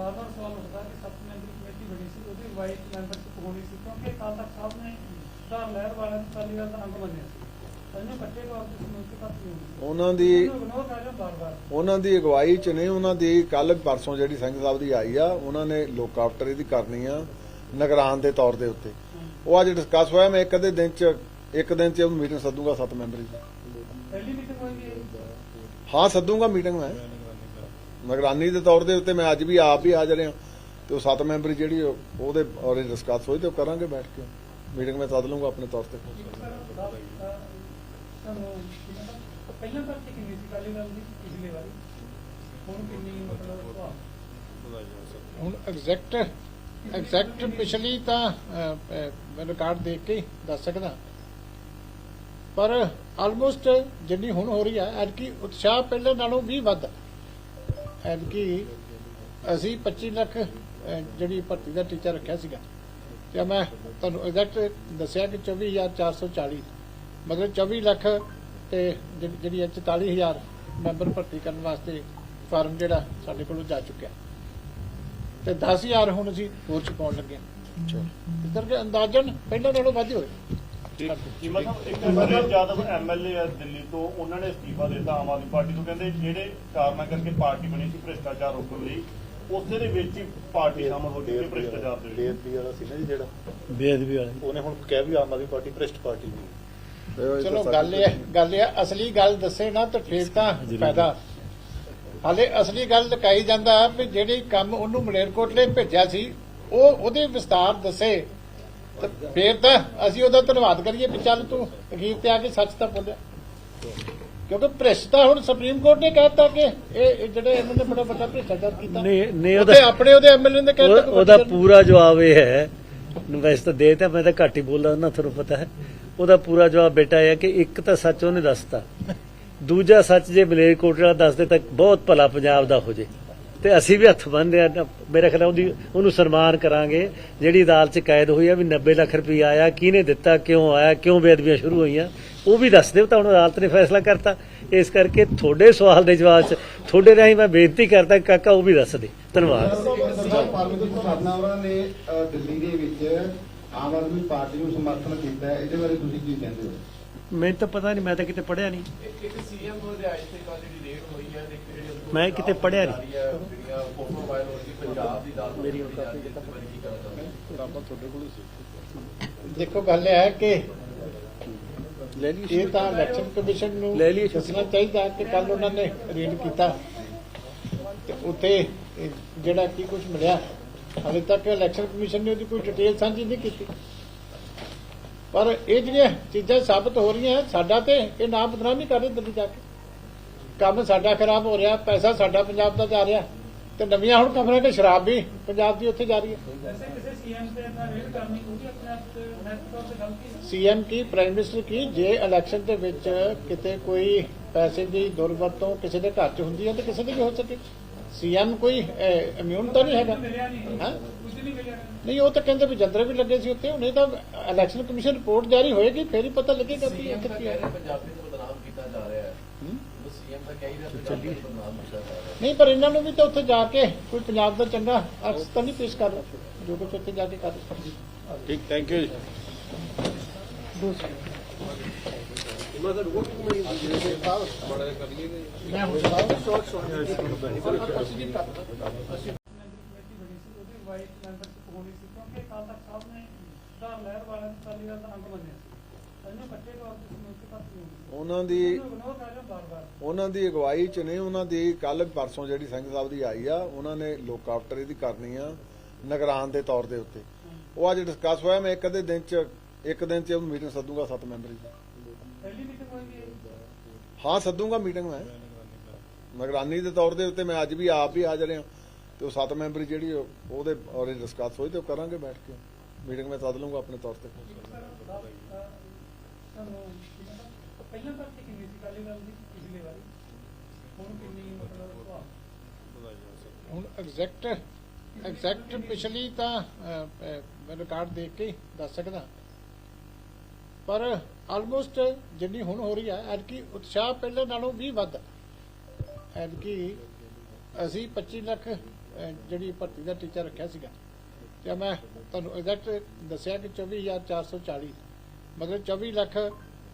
ਬਾਰ-ਬਾਰ ਸਵਾਲ ਉੱਠਦਾ ਕਿ ਸੱਤ ਮੈਂਬਰੀ ਕਮੇਟੀ ਬਣੀ ਸੀ ਉਹਦੀ ਵਾਈਟ ਮੈਂਬਰਸ਼ਿਪ ਹੋਣੀ ਸੀ ਕਿਉਂਕਿ ਅਕਾਲ ਤਖਤ ਸਾਹਿਬ ਨੇ ਸਰ ਲਹਿਰ ਵਾਲਿਆਂ ਨੂੰ ਅਕਾਲੀ ਦਲ ਦਾ ਅੰਗ ਮੰਨਿਆ ਸੀ। ਸਾਨੂੰ ਇਕੱਠੇ ਤੌਰ ਤੇ ਸਮੂਹ ਤੱਕ ਨਹੀਂ ਹੋਣੀ ਉਹਨਾਂ ਦੀ ਉਹਨਾਂ ਦੀ ਅਗਵਾਈ ਚ ਨੇ ਉਹਨਾਂ ਦੀ ਕੱਲ ਪਰਸੋਂ ਜਿਹੜੀ ਸਿੰਘ ਸਾਹਿਬ ਦੀ ਆਈ ਆ ਉਹਨਾਂ ਨੇ ਲੋਕਾਪਟਰ ਇਹਦੀ ਕਰਨੀ ਆ ਨਿਗਰਾਨ ਦੇ ਤੌਰ ਦੇ ਉੱਤੇ। ਉਹ ਅੱਜ ਡਿਸਕਸ ਹੋਇਆ ਮੈਂ ਇੱਕ ਅੱਧੇ ਦਿਨ ਚ ਇੱਕ ਦਿਨ ਚ ਮੀਟਿੰਗ ਸੱਦੂਗਾ ਸੱਤ ਮੈਂਬਰੀ ਦੀ। ਹਾਂ ਸੱਦੂਗਾ ਮੀਟਿੰਗ ਮੈਂ। ਨਿਗਰਾਨੀ ਦੇ ਤੌਰ ਦੇ ਉੱਤੇ ਮੈਂ ਅੱਜ ਵੀ ਆਪ ਹੀ ਹਾਜ਼ਰ ਹਾਂ ਤੇ ਉਹ ਸੱਤ ਮੈਂਬਰੀ ਜਿਹੜੀ ਉਹ- ਉਹਦੇ ਔਰ ਡਿਸਕਸ ਹੋਈ ਤੇ ਉਹ ਕਰਾਂਗੇ ਬੈਠ ਕੇ। ਮੀਟਿੰਗ ਮੈਂ ਸੱਦ ਲੂੰਗਾ ਆਪਣੇ ਤੌਰ ਤੇ। ਸਾਨੂੰ ਪਹਿਲਾਂ ਤਾਂ ਕਿੰਨੀ ਸੀ? ਅਕਾਲੀ ਦਲ ਦੀ ਪਿਛਲੀ ਵਾਰੀ। ਹੁਣ ਕਿੰਨੀ ਮਤਲਬ ਭਾਵ ਹੁਣ ਐਗਜ਼ੈਕਟ ਐਗਜ਼ੈਕਟ ਪਿਛਲੀ ਤਾਂ ਮੈਂ ਰਿਕਾਰਡ ਦੇਖ ਕੇ ਹੀ ਦੱਸ ਸਕਦਾ। ਪਰ ਆਲਮੋਸਟ ਜਿੰਨੀ ਹੁਣ ਹੋ ਰਹੀ ਹੈ ਐਤਕੀ ਉਤਸ਼ਾਹ ਪਹਿਲੇ ਨਾਲੋਂ ਵੀ ਵੱਧ। ਐਤਕੀ ਅਸੀਂ 25 ਲੱਖ ਜਿਹੜੀ ਭਰਤੀ ਦਾ ਟੀਚਾ ਰੱਖਿਆ ਸੀਗਾ। ਤੇ ਮੈਂ ਤੁਹਾਨੂੰ ਐਗਜ਼ੈਕਟ ਦੱਸਿਆ ਕਿ 24440 ਮਤਲਬ 24 ਲੱਖ ਤੇ ਜਿਹੜੀ ਜਿਹੜੀ ਹੈ 44000 ਮੈਂਬਰ ਭਰਤੀ ਕਰਨ ਵਾਸਤੇ ਫਾਰਮ ਜਿਹੜਾ ਸਾਡੇ ਕੋਲੋਂ ਜਾ ਚੁੱਕਿਆ। ਤੇ 10000 ਹੁਣ ਅਸੀਂ ਹੋਰ ਚ ਪਾਉਣ ਲੱਗੇ ਹਾਂ। ਇਸ ਕਰਕੇ ਅੰਦਾਜ਼ਨ ਪਹਿਲਾਂ ਨਾਲੋਂ ਵੱਧ ਹੋਏ। ਕੀਮਤ ਇੱਕ ਸੁਰੇਸ਼ ਯਾਦਵ ਐਮਐਲਏ ਆ ਦਿੱਲੀ ਤੋਂ ਉਹਨਾਂ ਨੇ ਅਸਤੀਫਾ ਦਿੱਤਾ ਆਮ ਆਦਮੀ ਪਾਰਟੀ ਤੋਂ ਕਹਿੰਦੇ ਜਿਹੜੇ ਕਾਰਨਾਂ ਕਰਕੇ ਪਾਰਟੀ ਬਣੀ ਸੀ ਭ੍ਰਿਸ਼ਟਾਚਾਰ ਰੋਕਣ ਲਈ ਉਸੇ ਦੇ ਵਿੱਚ ਹੀ ਪਾਰਟੀ ਸ਼ਾਮਲ ਹੋ ਗਈ ਹੈ ਭ੍ਰਿਸ਼ਟਾਚਾਰ ਦੇ ਵਿੱਚ। ਬੇਅਦਬੀ ਵਾਲਾ ਸੀ ਨਾ ਜੀ ਜਿਹੜਾ? ਬੇਅਦਬੀ ਵਾਲੀ। ਉਹਨੇ ਹੁਣ ਕਿਹਾ ਵੀ ਆਮ ਆਦਮੀ ਪਾਰਟੀ ਭ੍ਰਿਸ਼ਟ ਪਾਰਟੀ ਨਹੀਂ ਚਲੋ ਗੱਲ ਇਹ ਗੱਲ ਇਹ ਅਸਲੀ ਗੱਲ ਦੱਸੇ ਨਾ ਤਾਂ ਫੇਰ ਤਾਂ ਫਾਇਦਾ। ਹਾਲੇ ਅਸਲੀ ਗੱਲ ਲਕਾਈ ਜਾਂਦਾ ਵੀ ਜਿਹੜੀ ਕੰਮ ਉਹਨੂੰ ਮਲੇਰਕੋਟਲੇ ਭੇਜਿਆ ਸੀ ਉਹ ਉਹਦੇ ਵਿਸਤਾਰ ਦੱਸੇ। ਫੇਰ ਤਾਂ ਅਸੀਂ ਉਹਦਾ ਧੰਨਵਾਦ ਕਰੀਏ ਵੀ ਚੱਲ ਤੂੰ ਅਖੀਰ ਤੇ ਆ ਕੇ ਸੱਚ ਤਾਂ ਬੋਲਿਆ। ਕਿਉਂਕਿ ਭ੍ਰਿਸ਼ਟਾ ਹੁਣ ਸੁਪਰੀਮ ਕੋਰਟ ਨੇ ਕਹਿਤਾ ਕਿ ਇਹ ਜਿਹੜੇ ਇਹਨਾਂ ਨੇ ਬੜਾ ਵੱਡਾ ਭ੍ਰਿਸ਼ਟਾਚਾਰ ਕੀਤਾ। ਨਹੀਂ ਨਹੀਂ ਉਹਦੇ ਆਪਣੇ ਉਹਦੇ ਐਮਐਲਏ ਨੇ ਕਹਿਤਾ ਉਹ- ਉਹਦਾ ਪੂਰਾ ਜਵਾਬ ਇਹ ਹੈ ਵੈਸੇ ਤਾਂ ਦੇ ਤਾਂ ਮੈਂ ਤਾਂ ਘੱਟ ਹੀ ਬੋਲਦਾ ਨਾ ਤੁਹਾਨੂੰ ਪਤਾ ਹੈ। ਉਹਦਾ ਪੂਰਾ ਜਵਾਬ ਬੇਟਾ ਇਹ ਹੈ ਕਿ ਇੱਕ ਤਾਂ ਸੱਚ ਉਹਨੇ ਦੱਸਤਾ। ਦੂਜਾ ਸੱਚ ਜੇ ਬਲੇਰਕੋਟ ਵਾਲਾ ਦੱਸਦੇ ਤਾਂ ਬਹੁਤ ਭਲਾ ਪੰਜਾਬ ਦਾ ਹੋ ਜੇ। ਤੇ ਅਸੀਂ ਵੀ ਹੱਥ ਬੰਨ੍ਹਦੇ ਆ ਮੇਰੇ ਖਿਆਲ ਉਹਦੀ ਉਹਨੂੰ ਸਨਮਾਨ ਕਰਾਂਗੇ। ਜਿਹੜੀ ਅਦਾਲਤ 'ਚ ਕੈਦ ਹੋਈ ਆ ਵੀ 90 ਲੱਖ ਰੁਪਏ ਆਇਆ ਕਿਹਨੇ ਦਿੱਤਾ ਕਿਉਂ ਆਇਆ ਕਿਉਂ ਬੇਅਦਬੀਆਂ ਸ਼ੁਰੂ ਹੋਈਆਂ ਉਹ ਵੀ ਦੱਸ ਦਿਓ ਤਾਂ ਹੁਣ ਅਦਾਲਤ ਨੇ ਫੈਸਲਾ ਕਰਤਾ। ਇਸ ਕਰਕੇ ਤੁਹਾਡੇ ਸਵਾਲ ਦੇ ਜਵਾਬ 'ਚ ਤੁਹਾਡੇ ਰਾਹੀਂ ਮੈਂ ਬੇਨਤੀ ਕਰਦਾ ਕਾਕਾ ਉਹ ਵੀ ਦੱਸ ਦੇ। ਧੰਨਵਾਦ। ਨੇ ਦਿੱਲੀ ਦੇ ਵਿੱਚ ਆਮ ਆਦਮੀ ਪਾਰਟੀ ਨੂੰ ਸਮਰਥਨ ਕੀਤਾ ਹੈ। ਇਹਦੇ ਬਾਰੇ ਤੁਸੀਂ ਕੀ ਕਹਿੰਦੇ ਹੋ? ਮੈਨੂੰ ਤਾਂ ਪਤਾ ਨਹੀਂ ਮੈਂ ਤਾਂ ਕਿਤੇ ਪੜਿਆ ਨਹੀਂ। ਇੱਕ ਸੀਐਮ ਦੇ ਆਇਸ਼ ਤੇ ਕੱਲ ਜਿਹੜੀ ਰੇਡ ਹੋਈ ਹੈ ਤੇ ਇੱਕ ਜਿਹੜੀ ਉਹਦੇ ਮੈਂ ਕਿਤੇ ਪੜ੍ਹਿਆ ਨਹੀਂ। ਮੇਰੀ ਉਹ ਕਾਪੀ ਦੇਖੋ ਗੱਲ ਇਹ ਹੈ ਕਿ ਲੈ ਲਈ ਇਹ ਤਾਂ ਇਲੈਕਸ਼ਨ ਕਮਿਸ਼ਨ ਨੂੰ ਲੈ ਲਈਏ ਦੱਸਣਾ ਚਾਹੀਦਾ ਕਿ ਕੱਲ ਉਹਨਾਂ ਨੇ ਰੇਡ ਕੀਤਾ। ਤੇ ਉੱਥੇ ਜਿਹੜਾ ਕੀ ਕੁਝ ਮਿਲਿਆ ਹਾਲੇ ਤੱਕ ਇਲੈਕਸ਼ਨ ਕਮਿਸ਼ਨ ਨੇ ਉਹਦੀ ਕੋਈ ਡਿਟੇਲ ਸਾਂਝੀ ਨਹੀਂ ਕੀਤੀ। ਪਰ ਇਹ ਜਿਹੜੀਆਂ ਚੀਜ਼ਾਂ ਸਾਬਤ ਹੋ ਰਹੀਆਂ ਸਾਡਾ ਤੇ ਇਹ ਨਾਮ ਬਦਨਾਮੀ ਕਰ ਰਹੇ ਦਿੱਲੀ ਜਾ ਕੇ। ਕੰਮ ਸਾਡਾ ਖਰਾਬ ਹੋ ਰਿਹਾ ਪੈਸਾ ਸਾਡਾ ਪੰਜਾਬ ਦਾ ਜਾ ਰਿਹਾ ਤੇ ਨਵੀਆਂ ਹੁਣ ਖਬਰਾਂ ਕਿ ਸ਼ਰਾਬ ਵੀ ਪੰਜਾਬ ਦੀ ਉੱਥੇ ਜਾ ਰਹੀ ਹੈ। ਸੀਐਮ ਤੇ ਤਾਂ ਤੇ ਤੇ ਕੀ ਪ੍ਰਾਈਮ ਮਿਨਿਸਟਰ ਕੀ ਜੇ ਇਲੈਕਸ਼ਨ ਦੇ ਵਿੱਚ ਕਿਤੇ ਕੋਈ ਪੈਸੇ ਦੀ ਦੁਰਵਰਤੋਂ ਕਿਸੇ ਦੇ ਘਰ 'ਚ ਹੁੰਦੀ ਹੈ ਤਾਂ ਕਿਸੇ ਦੇ ਵੀ ਹੋ ਸਕੇ। ਸੀਐਮ ਕੋਈ ਇਮਿਊਨ ਤਾਂ ਨਹੀਂ ਹੈਗਾ। ਹਾਂ? ਕੁਝ ਨਹੀਂ ਮਿਲਿਆ। ਨਹੀਂ ਉਹ ਤਾਂ ਕਹਿੰਦੇ ਵੀ ਜੰਦਰ ਵੀ ਲੱਗੇ ਸੀ ਉੱਤੇ ਹੁਣੇ ਤਾਂ ਇਲੈਕਸ਼ਨ ਕਮਿਸ਼ਨ ਰਿਪੋਰਟ ਜਾਰੀ ਹੋਏਗੀ ਫੇਰ ਹੀ ਪਤਾ ਲੱਗੇਗਾ ਕਿ ਇੱਥੇ ਤਾਂ ਕੀ ਹੈ। ਨਹੀਂ ਪਰ ਇਹਨਾਂ ਨੂੰ ਵੀ ਤਾਂ ਉੱਥੇ ਜਾ ਕੇ ਕੋਈ ਪੰਜਾਬ ਦਾ ਚੰਗਾ ਅਕਸ ਤਾਂ ਨਹੀਂ ਪੇਸ਼ ਕਰ ਰਿਹਾ। ਜੋ ਕੁਝ ਉੱਥੇ ਜਾ ਕੇ ਕਰ ਠੀਕ ਥੈਂਕ ਯੂ ਜੀ। ਮੈਂ ਹੁਣ ਸ਼ੋਰਟ ਸ਼ੋਰਟ ਮੈਂਬਰੀ ਕਮੇਟੀ ਬਣੀ ਸੀ ਉਹਦੀ ਵਾਈਟ ਮੈਂਬਰਸ਼ਿਪ ਹੋਣੀ ਸੀ ਕਿਉਂਕਿ ਅਕਾਲ ਤਖਤ ਸਾਹਿਬ ਨੇ ਸਰ ਲਹਿਰ ਵਾਲਿਆਂ ਦਾ ਅੰਗ ਮੰਨਿਆ ਉਹਨਾਂ ਦੀ ਉਹਨਾਂ ਦੀ ਅਗਵਾਈ ਚ ਨੇ ਉਹਨਾਂ ਦੀ ਕੱਲ ਪਰਸੋਂ ਜਿਹੜੀ ਸਿੰਘ ਸਾਹਿਬ ਦੀ ਆਈ ਆ ਉਹਨਾਂ ਨੇ ਲੋਕਾਪਟਰ ਇਹਦੀ ਕਰਨੀ ਆ ਨਿਗਰਾਨ ਦੇ ਤੌਰ ਦੇ ਉੱਤੇ। ਉਹ ਅੱਜ ਡਿਸਕਸ ਹੋਇਆ ਮੈਂ ਇੱਕ ਅੱਧੇ ਦਿਨ ਚ ਇੱਕ ਦਿਨ ਚ ਮੀਟਿੰਗ ਸੱਦੂਗਾ ਸੱਤ ਮੈਂਬਰੀ ਹਾਂ ਸੱਦੂਗਾ ਮੀਟਿੰਗ ਮੈਂ। ਨਿਗਰਾਨੀ ਦੇ ਤੌਰ ਦੇ ਉੱਤੇ ਮੈਂ ਅੱਜ ਵੀ ਆਪ ਹੀ ਹਾਜ਼ਰ ਹਾਂ ਤੇ ਉਹ ਸੱਤ ਮੈਂਬਰੀ ਜਿਹੜੀ ਉਹ- ਉਹਦੇ ਔਰ ਡਿਸਕਸ ਹੋਈ ਤੇ ਉਹ ਕਰਾਂਗੇ ਬੈਠ ਕੇ। ਮੀਟਿੰਗ ਮੈਂ ਸੱਦ ਲੂੰਗਾ ਆਪਣੇ ਤੌਰ ਤੇ। ਪਹਿਲਾਂ ਤਾਂ ਕਿੰਨੀ ਸੀ? ਅਕਾਲੀ ਦਲ ਦੀ ਪਿਛਲੀ ਵਾਰੀ। ਹੁਣ ਕਿੰਨੀ ਮਤਲਬ ਹੁਣ ਐਗਜ਼ੈਕਟ ਐਗਜ਼ੈਕਟ ਪਿਛਲੀ ਤਾਂ ਮੈਂ ਰਿਕਾਰਡ ਦੇਖ ਕੇ ਦੱਸ ਸਕਦਾ। ਪਰ ਆਲਮੋਸਟ ਜਿੰਨੀ ਹੁਣ ਹੋ ਰਹੀ ਹੈ ਐਤਕੀ ਉਤਸ਼ਾਹ ਪਹਿਲੇ ਨਾਲੋਂ ਵੀ ਵੱਧ। ਐਤਕੀ ਅਸੀਂ 25 ਲੱਖ ਜਿਹੜੀ ਭਰਤੀ ਦਾ ਟੀਚਰ ਰੱਖਿਆ ਸੀਗਾ। ਤੇ ਮੈਂ ਤੁਹਾਨੂੰ ਐਗਜ਼ੈਕਟ ਦੱਸਿਆ ਕਿ 24440 ਮਤਲਬ 24 ਲੱਖ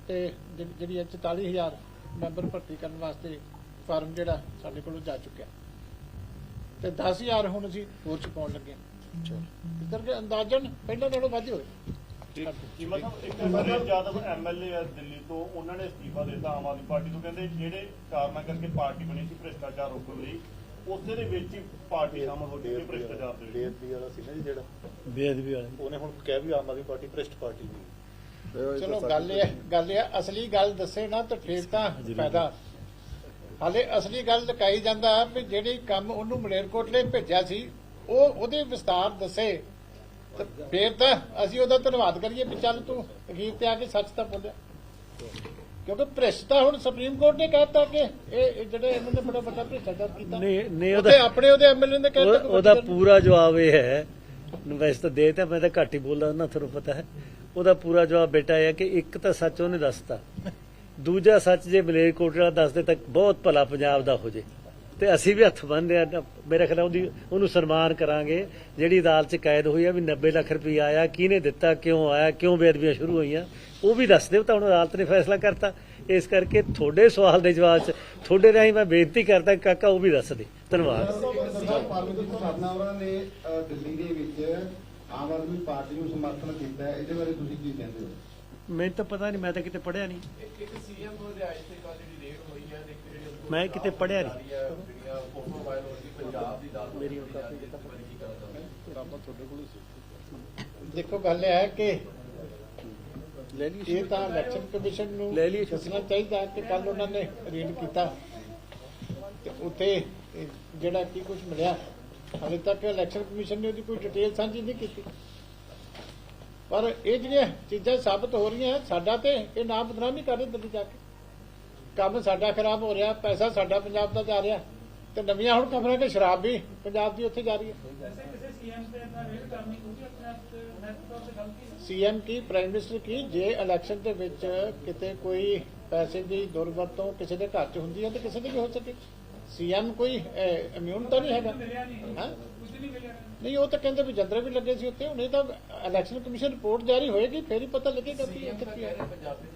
ਤੇ ਜਿਹੜੀ ਜਿਹੜੀ ਹੈ 44000 ਮੈਂਬਰ ਭਰਤੀ ਕਰਨ ਵਾਸਤੇ ਫਾਰਮ ਜਿਹੜਾ ਸਾਡੇ ਕੋਲੋਂ ਜਾ ਚੁੱਕਿਆ। ਤੇ 10000 ਹੁਣ ਅਸੀਂ ਹੋਰ ਚ ਪਾਉਣ ਲੱਗੇ ਹਾਂ। ਇਸ ਕਰਕੇ ਅੰਦਾਜ਼ਨ ਪਹਿਲਾਂ ਨਾਲੋਂ ਵੱਧ ਹੋਏ। ਜੀ ਮਤਲਬ ਇੱਕ ਯਾਦਵ ਐਮਐਲਏ ਆ ਦਿੱਲੀ ਤੋਂ ਉਹਨਾਂ ਨੇ ਅਸਤੀਫਾ ਦਿੱਤਾ ਆਮ ਆਦਮੀ ਪਾਰਟੀ ਤੋਂ ਕਹਿੰਦੇ ਜਿਹੜੇ ਕਾਰਨਾਂ ਕਰਕੇ ਪਾਰਟੀ ਬਣੀ ਸੀ ਭ੍ਰਿਸ਼ਟਾਚਾਰ ਰੋਕਣ ਲਈ ਉਸੇ ਦੇ ਵਿੱਚ ਹੀ ਪਾਰਟੀ ਸ਼ਾਮਲ ਹੋ ਚੁੱਕੀ ਹੈ ਭ੍ਰਿਸ਼ਟਾਚਾਰ ਦੇ ਵਿੱਚ। ਬੇਅਦਬੀ ਵਾਲਾ ਸੀ ਨਾ ਜੀ ਜਿਹੜਾ। ਬੇਅਦਬੀ ਵਾਲੀ। ਉਹਨੇ ਹੁਣ ਕਿਹਾ ਵੀ ਆਮ ਆਦਮੀ ਪਾਰਟੀ ਭ੍ਰਿਸ਼ਟ ਪਾਰਟੀ ਨਹੀਂ ਚਲੋ ਗੱਲ ਇਹ ਗੱਲ ਇਹ ਅਸਲੀ ਗੱਲ ਦੱਸੇ ਨਾ ਤਾਂ ਫੇਰ ਤਾਂ ਫਾਇਦਾ। ਹਾਲੇ ਅਸਲੀ ਗੱਲ ਲਕਾਈ ਜਾਂਦਾ ਵੀ ਜਿਹੜੀ ਕੰਮ ਉਹਨੂੰ ਮਲੇਰਕੋਟਲੇ ਭੇਜਿਆ ਸੀ ਉਹ ਉਹਦੇ ਵਿਸਤਾਰ ਦੱਸੇ। ਤੇ ਫੇਰ ਤਾਂ ਅਸੀਂ ਉਹਦਾ ਧੰਨਵਾਦ ਕਰੀਏ ਵੀ ਚੱਲ ਤੂੰ ਅਖੀਰ ਤੇ ਆ ਕੇ ਸੱਚ ਤਾਂ ਬੋਲਿਆ। ਕਿਉਂਕਿ ਭ੍ਰਿਸ਼ਟਾ ਹੁਣ ਸੁਪਰੀਮ ਕੋਰਟ ਨੇ ਕਹਿਤਾ ਕਿ ਇਹ ਜਿਹੜੇ ਇਹਨਾਂ ਨੇ ਬੜਾ ਵੱਡਾ ਭ੍ਰਿਸ਼ਟਾਚਾਰ ਕੀਤਾ। ਨਹੀਂ ਨਹੀਂ ਉਹਦੇ ਆਪਣੇ ਉਹਦੇ ਐਮਐਲਏ ਨੇ ਕਹਿਤਾ ਉਹ- ਉਹਦਾ ਪੂਰਾ ਜਵਾਬ ਇਹ ਹੈ। ਵੈਸੇ ਤਾਂ ਦੇ ਤਾਂ ਮੈਂ ਤਾਂ ਘੱਟ ਹੀ ਬੋਲਦਾ ਨਾ ਤੁਹਾਨੂੰ ਪਤਾ ਹੈ। ਉਹਦਾ ਪੂਰਾ ਜਵਾਬ ਬੇਟਾ ਇਹ ਹੈ ਕਿ ਇੱਕ ਤਾਂ ਸੱਚ ਉਹਨੇ ਦੱਸਤਾ ਦੂਜਾ ਸੱਚ ਜੇ ਮਲੇਰਕੋਟਲਾ ਵਾਲਾ ਦੱਸਦੇ ਤਾਂ ਬਹੁਤ ਭਲਾ ਪੰਜਾਬ ਦਾ ਹੋ ਜੇ ਤੇ ਅਸੀਂ ਵੀ ਹੱਥ ਬੰਨ੍ਹਦੇ ਆ ਮੇਰੇ ਖਿਆਲ ਉਹਦੀ ਉਹਨੂੰ ਸਨਮਾਨ ਕਰਾਂਗੇ ਜਿਹੜੀ ਅਦਾਲਤ 'ਚ ਕੈਦ ਹੋਈ ਆ ਵੀ 90 ਲੱਖ ਰੁਪਏ ਆਇਆ ਕਿਹਨੇ ਦਿੱਤਾ ਕਿਉਂ ਆਇਆ ਕਿਉਂ ਬੇਅਦਬੀਆਂ ਸ਼ੁਰੂ ਹੋਈਆਂ ਉਹ ਵੀ ਦੱਸ ਦਿਓ ਤਾਂ ਹੁਣ ਅਦਾਲਤ ਨੇ ਫੈਸਲਾ ਕਰਤਾ ਇਸ ਕਰਕੇ ਤੁਹਾਡੇ ਸਵਾਲ ਦੇ ਜਵਾਬ 'ਚ ਤੁਹਾਡੇ ਰਾਹੀਂ ਮੈਂ ਬੇਨਤੀ ਕਰਦਾ ਕਾਕਾ ਉਹ ਵੀ ਦੱਸ ਦੇ ਧੰਨਵਾਦ ਸਰਦਾਰ ਪਰਮਜੀਤ ਨੇ ਦਿੱਲੀ ਦੇ ਵਿੱਚ ਆਮ ਆਦਮੀ ਪਾਰਟੀ ਨੂੰ ਸਮਰਥਨ ਕੀਤਾ ਹੈ ਇਹਦੇ ਬਾਰੇ ਤੁਸੀਂ ਕੀ ਕਹਿੰਦੇ ਹੋ? ਮੈਨੂੰ ਤਾਂ ਪਤਾ ਨਹੀਂ ਮੈਂ ਤਾਂ ਕਿਤੇ ਪੜਿਆ ਨਹੀਂ। ਇੱਕ ਇੱਕ ਸੀਐਮ ਰਿਹਾਇਸ਼ ਤੇ ਕੱਲ ਜਿਹੜੀ ਰੇਡ ਹੋਈ ਹੈ ਤੇ ਇੱਕ ਜਿਹੜੀ ਉਹਦੇ ਕੋਲ ਮੈਂ ਕਿਤੇ ਪੜ੍ਹਿਆ ਨਹੀਂ। ਆ ਰਹੀ ਹੈ, ਜਿਹੜੀਆਂ ਫੋਟੋ ਵਾਇਰਲ ਹੋ ਰਹੀ ਪੰਜਾਬ ਦੀ ਦਾਲ ਮੇਰੀ ਉਹ ਕਾਪੀ ਕੀ ਕਰਨਾ ਚਾਹੁੰਦੇ ਦੇਖੋ ਗੱਲ ਇਹ ਹੈ ਕਿ ਲੈ ਲਈ ਇਹ ਤਾਂ ਇਲੈਕਸ਼ਨ ਕਮਿਸ਼ਨ ਨੂੰ ਲੈ ਲਈਏ ਦੱਸਣਾ ਚਾਹੀਦਾ ਕਿ ਕੱਲ ਉਹਨਾਂ ਨੇ ਰੇਡ ਕੀਤਾ। ਤੇ ਉੱਥੇ ਜਿਹੜਾ ਕੀ ਕੁਝ ਮਿਲਿਆ ਹਾਲੇ ਤੱਕ ਇਲੈਕਸ਼ਨ ਕਮਿਸ਼ਨ ਨੇ ਉਹਦੀ ਕੋਈ ਡਿਟੇਲ ਸਾਂਝੀ ਨਹੀਂ ਕੀਤੀ। ਪਰ ਇਹ ਜਿਹੜੀਆਂ ਚੀਜ਼ਾਂ ਸਾਬਤ ਹੋ ਰਹੀਆਂ ਸਾਡਾ ਤੇ ਇਹ ਨਾਮ ਬਦਨਾਮੀ ਕਰ ਰਹੇ ਦਿੱਲੀ ਜਾ ਕੇ। ਕੰਮ ਸਾਡਾ ਖਰਾਬ ਹੋ ਰਿਹਾ, ਪੈਸਾ ਸਾਡਾ ਪੰਜਾਬ ਦਾ ਜਾ ਰਿਹਾ, ਤੇ ਨਵੀਆਂ ਹੁਣ ਖਬਰਾਂ ਕਿ ਸ਼ਰਾਬ ਵੀ ਪੰਜਾਬ ਦੀ ਉੱਥੇ ਜਾ ਰਹੀ ਹੈ। ਸੀਐਮ ਕੀ ਪ੍ਰਾਈਮ ਮਿਨਿਸਟਰ ਕੀ, ਜੇ ਇਲੈਕਸ਼ਨ ਦੇ ਵਿੱਚ ਕਿਤੇ ਕੋਈ ਪੈਸੇ ਦੀ ਦੁਰਵਰਤੋਂ ਕਿਸੇ ਦੇ ਘਰ 'ਚ ਹੁੰਦੀ ਹੈ ਤੇ ਕਿਸੇ ਦੇ ਵੀ ਹੋ ਸਕੇ। ਸੀਐਮ ਕੋਈ ਇਮਿਊਨ ਤਾਂ ਨਹੀਂ ਹੈਗਾ? ਹਾਂ? ਨਹੀਂ ਉਹ ਤਾਂ ਕਹਿੰਦੇ ਵੀ ਜੰਦਰੇ ਵੀ ਲੱਗੇ ਸੀ ਉੱਤੇ ਹੁਣੇ ਤਾਂ ਇਲੈਕਸ਼ਨ ਕਮਿਸ਼ਨ ਰਿਪੋਰਟ ਜਾਰੀ ਹੋਏਗੀ ਫੇਰ ਹੀ ਪਤਾ ਲੱਗੇਗਾ ਕਿ ਕਹਿ ਹੈ